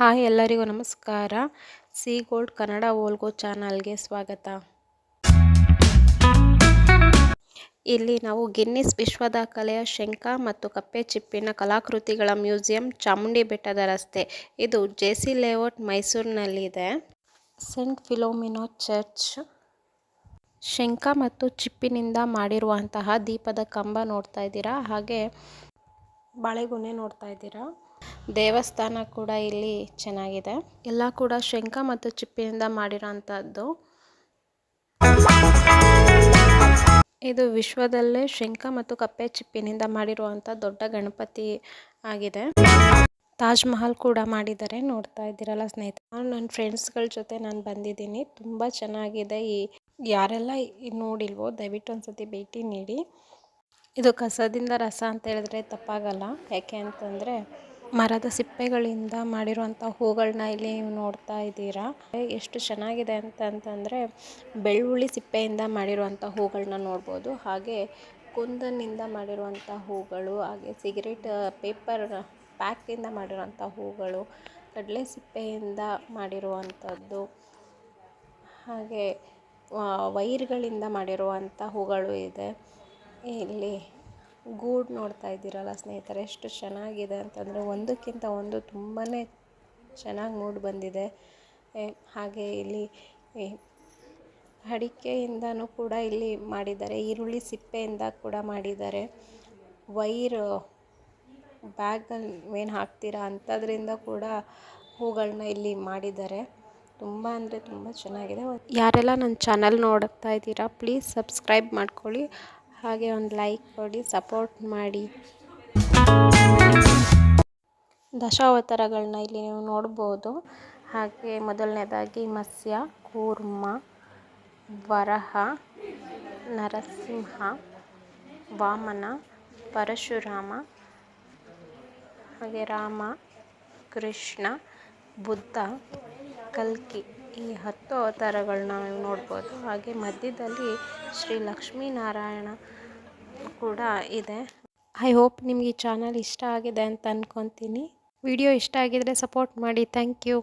Hi ಎಲ್ಲರಿಗೂ ನಮಸ್ಕಾರ. C gold Kannada ಓಲ್ಗೋ ಚಾನಲ್ಗೆ ಸ್ವಾಗತ. ಇಲ್ಲಿ ನಾವು ಗಿನ್ನಿಸ್ ವಿಶ್ವ ದಾಖಲೆಯ ಶಂಖ ಮತ್ತು ಕಪ್ಪೆ ಚಿಪ್ಪಿನ ಕಲಾಕೃತಿಗಳ ಮ್ಯೂಸಿಯಂ ಚಾಮುಂಡಿ ಬೆಟ್ಟದ ರಸ್ತೆ. ಇದು ಜೆ ಸಿ ಲೇಔಟ್ ಮೈಸೂರಿನಲ್ಲಿದೆ. ಸೆಂಟ್ ಫಿಲೋಮಿನೋ ಚರ್ಚ್ ಶಂಖ ಮತ್ತು ಚಿಪ್ಪಿನಿಂದ ಮಾಡಿರುವಂತಹ ದೀಪದ ಕಂಬ ನೋಡ್ತಾ ಇದ್ದೀರಾ? ಹಾಗೆ ಬಾಳೆಗೊನೆ ನೋಡ್ತಾ ಇದ್ದೀರಾ? ದೇವಸ್ಥಾನ ಕೂಡ ಇಲ್ಲಿ ಚೆನ್ನಾಗಿದೆ. ಎಲ್ಲ ಕೂಡ ಶಂಖ ಮತ್ತು ಚಿಪ್ಪಿನಿಂದ ಮಾಡಿರೋಂಥದ್ದು ಇದು ವಿಶ್ವದಲ್ಲೇ ಶಂಖ ಮತ್ತು ಕಪ್ಪೆ ಚಿಪ್ಪಿನಿಂದ ಮಾಡಿರುವಂಥ ದೊಡ್ಡ ಗಣಪತಿ ಆಗಿದೆ. ತಾಜ್ ಮಹಲ್ ಕೂಡ ಮಾಡಿದ್ದಾರೆ. ನೋಡ್ತಾ ಇದ್ದೀರಲ್ಲ ಸ್ನೇಹಿತರೆ. ನಾನು ನನ್ನ ಫ್ರೆಂಡ್ಸ್ಗಳ ಜೊತೆ ನಾನು ಬಂದಿದ್ದೀನಿ. ತುಂಬ ಚೆನ್ನಾಗಿದೆ ಈ ಯಾರೆಲ್ಲ ನೋಡಿಲ್ವೋ ದಯವಿಟ್ಟು ಒಂದ್ಸತಿ ಭೇಟಿ ನೀಡಿ. ಇದು ಕಸದಿಂದ ರಸ ಅಂತ ಹೇಳಿದ್ರೆ ತಪ್ಪಾಗಲ್ಲ. ಯಾಕೆ ಅಂತಂದರೆ ಮರದ ಸಿಪ್ಪೆಗಳಿಂದ ಮಾಡಿರುವಂತಹ ಹೂಗಳನ್ನ ಇಲ್ಲಿ ನೀವು ನೋಡ್ತಾ ಇದ್ದೀರಾ. ಎಷ್ಟು ಚೆನ್ನಾಗಿದೆ ಅಂತ ಅಂತಂದ್ರೆ ಬೆಳ್ಳುಳ್ಳಿ ಸಿಪ್ಪೆಯಿಂದ ಮಾಡಿರುವಂತಹ ಹೂಗಳನ್ನ ನೋಡ್ಬೋದು. ಹಾಗೆ ಕುಂದನ್ನಿಂದ ಮಾಡಿರುವಂಥ ಹೂಗಳು, ಹಾಗೆ ಸಿಗರೇಟ್ ಪೇಪರ್ ಇಂದ ಮಾಡಿರುವಂಥ ಹೂಗಳು, ಕಡಲೆ ಸಿಪ್ಪೆಯಿಂದ ಮಾಡಿರುವಂಥದ್ದು, ಹಾಗೆ ವೈರ್ಗಳಿಂದ ಮಾಡಿರುವಂಥ ಹೂಗಳು ಇದೆ. ಇಲ್ಲಿ ಗೂಡು ನೋಡ್ತಾ ಇದ್ದೀರಲ್ಲ ಸ್ನೇಹಿತರೆ, ಎಷ್ಟು ಚೆನ್ನಾಗಿದೆ ಅಂತಂದರೆ ಒಂದಕ್ಕಿಂತ ಒಂದು ತುಂಬಾ ಚೆನ್ನಾಗಿ ಮೂಡಿ ಬಂದಿದೆ. ಹಾಗೆ ಇಲ್ಲಿ ಅಡಿಕೆಯಿಂದನೂ ಕೂಡ ಇಲ್ಲಿ ಮಾಡಿದ್ದಾರೆ, ಈರುಳ್ಳಿ ಸಿಪ್ಪೆಯಿಂದ ಕೂಡ ಮಾಡಿದ್ದಾರೆ. ವೈರ್ ಬ್ಯಾಗಲ್ಲಿ ಏನು ಹಾಕ್ತೀರಾ ಅಂಥದ್ರಿಂದ ಕೂಡ ಹೂಗಳನ್ನ ಇಲ್ಲಿ ಮಾಡಿದ್ದಾರೆ. ತುಂಬ ಅಂದರೆ ತುಂಬ ಚೆನ್ನಾಗಿದೆ. ಯಾರೆಲ್ಲ ನನ್ನ ಚಾನಲ್ ನೋಡ್ತಾ ಇದ್ದೀರಾ, ಪ್ಲೀಸ್ ಸಬ್ಸ್ಕ್ರೈಬ್ ಮಾಡ್ಕೊಳ್ಳಿ. ಹಾಗೆ ಒಂದು ಲೈಕ್ ಕೊಡಿ ಸಪೋರ್ಟ್ ಮಾಡಿ. ದಶಾವತಾರಗಳನ್ನ ಇಲ್ಲಿ ನೀವು ನೋಡ್ಬೋದು. ಹಾಗೆ ಮೊದಲನೇದಾಗಿ ಮತ್ಸ್ಯ, ಕೂರ್ಮ, ವರಹ, ನರಸಿಂಹ, ವಾಮನ, ಪರಶುರಾಮ, ಹಾಗೆ ರಾಮ, ಕೃಷ್ಣ, ಬುದ್ಧ, ಕಲ್ಕಿ. ಈ ಹತ್ತು ಅವತಾರಗಳನ್ನ ನಾವು ನೋಡ್ಬೋದು. ಹಾಗೆ ಮಧ್ಯದಲ್ಲಿ ಶ್ರೀ ಲಕ್ಷ್ಮೀನಾರಾಯಣ ಕೂಡ ಇದೆ. ಐ ಹೋಪ್ ನಿಮ್ಗೆ ಈ ಚಾನಲ್ ಇಷ್ಟ ಆಗಿದೆ ಅಂತ ಅಂದ್ಕೊತೀನಿ ವಿಡಿಯೋ ಇಷ್ಟ ಆಗಿದರೆ ಸಪೋರ್ಟ್ ಮಾಡಿ. Thank you